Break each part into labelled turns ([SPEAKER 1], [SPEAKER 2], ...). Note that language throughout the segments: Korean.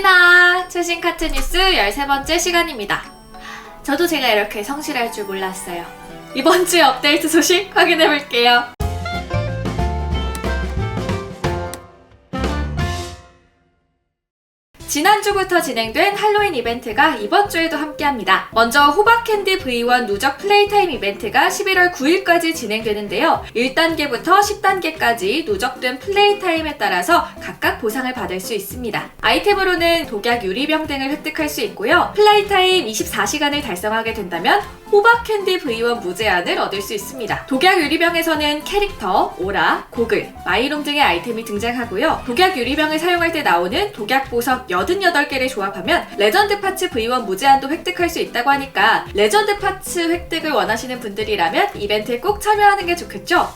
[SPEAKER 1] 카티나 최신 카트 뉴스 13번째 시간입니다. 저도 제가 이렇게 성실할 줄 몰랐어요. 이번 주에 업데이트 소식 확인해 볼게요. 지난주부터 진행된 할로윈 이벤트가 이번 주에도 함께합니다. 먼저 호박캔디 V1 누적 플레이타임 이벤트가 11월 9일까지 진행되는데요. 1단계부터 10단계까지 누적된 플레이타임에 따라서 각각 보상을 받을 수 있습니다. 아이템으로는 독약 유리병 등을 획득할 수 있고요. 플레이타임 24시간을 달성하게 된다면 호박캔디 V1 무제한을 얻을 수 있습니다. 독약 유리병에서는 캐릭터, 오라, 고글, 마이롱 등의 아이템이 등장하고요. 독약 유리병을 사용할 때 나오는 독약 보석 88개를 조합하면 레전드 파츠 V1 무제한도 획득할 수 있다고 하니까 레전드 파츠 획득을 원하시는 분들이라면 이벤트에 꼭 참여하는 게 좋겠죠?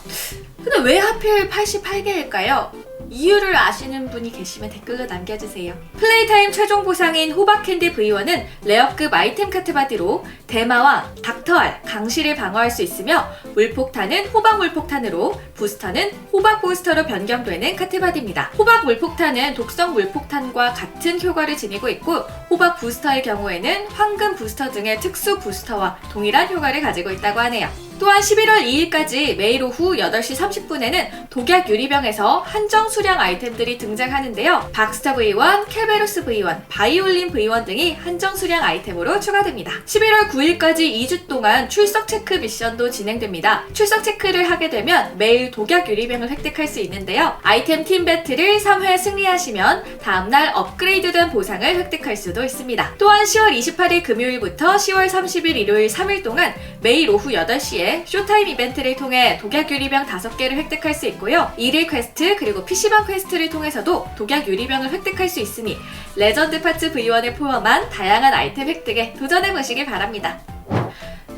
[SPEAKER 1] 근데 왜 하필 88개일까요? 이유를 아시는 분이 계시면 댓글로 남겨주세요. 플레이타임 최종 보상인 호박캔디 V1은 레어급 아이템 카트 바디로 대마왕, 닥터알, 강시를 방어할 수 있으며 물폭탄은 호박 물폭탄으로 부스터는 호박 부스터로 변경되는 카트 바디입니다. 호박 물폭탄은 독성 물폭탄과 같은 효과를 지니고 있고 호박 부스터의 경우에는 황금 부스터 등의 특수 부스터와 동일한 효과를 가지고 있다고 하네요. 또한 11월 2일까지 매일 오후 8시 30분에는 독약 유리병에서 한정 수량 아이템들이 등장하는데요. 박스터 V1, 켈베로스 V1, 바이올린 V1 등이 한정 수량 아이템으로 추가됩니다. 11월 9일까지 2주 동안 출석 체크 미션도 진행됩니다. 출석 체크를 하게 되면 매일 독약 유리병을 획득할 수 있는데요. 아이템 팀 배틀을 3회 승리하시면 다음날 업그레이드된 보상을 획득할 수도 있습니다. 또한 10월 28일 금요일부터 10월 30일 일요일 3일 동안 매일 오후 8시에 쇼타임 이벤트를 통해 독약 유리병 5개를 획득할 수 있고요. 1일 퀘스트 그리고 PC방 퀘스트를 통해서도 독약 유리병을 획득할 수 있으니 레전드 파츠 V1을 포함한 다양한 아이템 획득에 도전해 보시길 바랍니다.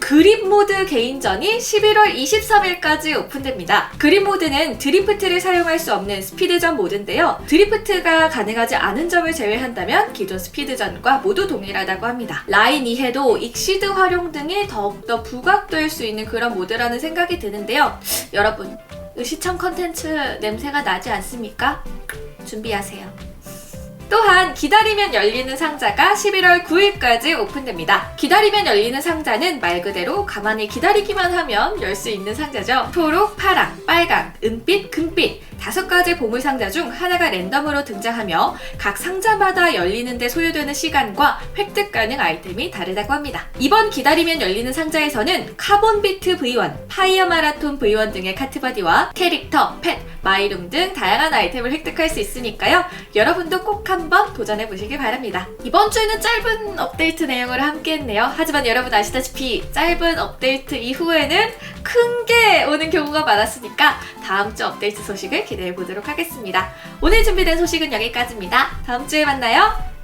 [SPEAKER 1] 그립 모드 개인전이 11월 23일까지 오픈됩니다. 그립 모드는 드리프트를 사용할 수 없는 스피드전 모드인데요. 드리프트가 가능하지 않은 점을 제외한다면 기존 스피드전과 모두 동일하다고 합니다. 라인 이해도 익시드 활용 등이 더욱더 부각될 수 있는 그런 모드라는 생각이 드는데요. 여러분, 시청 컨텐츠 냄새가 나지 않습니까? 준비하세요. 또한 기다리면 열리는 상자가 11월 9일까지 오픈됩니다. 기다리면 열리는 상자는 말 그대로 가만히 기다리기만 하면 열 수 있는 상자죠. 초록, 파랑, 빨강, 은빛, 금빛 다섯 가지 보물 상자 중 하나가 랜덤으로 등장하며 각 상자마다 열리는데 소요되는 시간과 획득 가능 아이템이 다르다고 합니다. 이번 기다리면 열리는 상자에서는 카본 비트 V1, 파이어 마라톤 V1 등의 카트바디와 캐릭터, 펫, 마이룸 등 다양한 아이템을 획득할 수 있으니까요. 여러분도 꼭 한번 도전해 보시길 바랍니다. 이번 주에는 짧은 업데이트 내용을 함께 했네요. 하지만 여러분 아시다시피 짧은 업데이트 이후에는 큰게 오는 경우가 많았으니까 다음 주 업데이트 소식을 기대해 보도록 하겠습니다. 오늘 준비된 소식은 여기까지입니다. 다음 주에 만나요.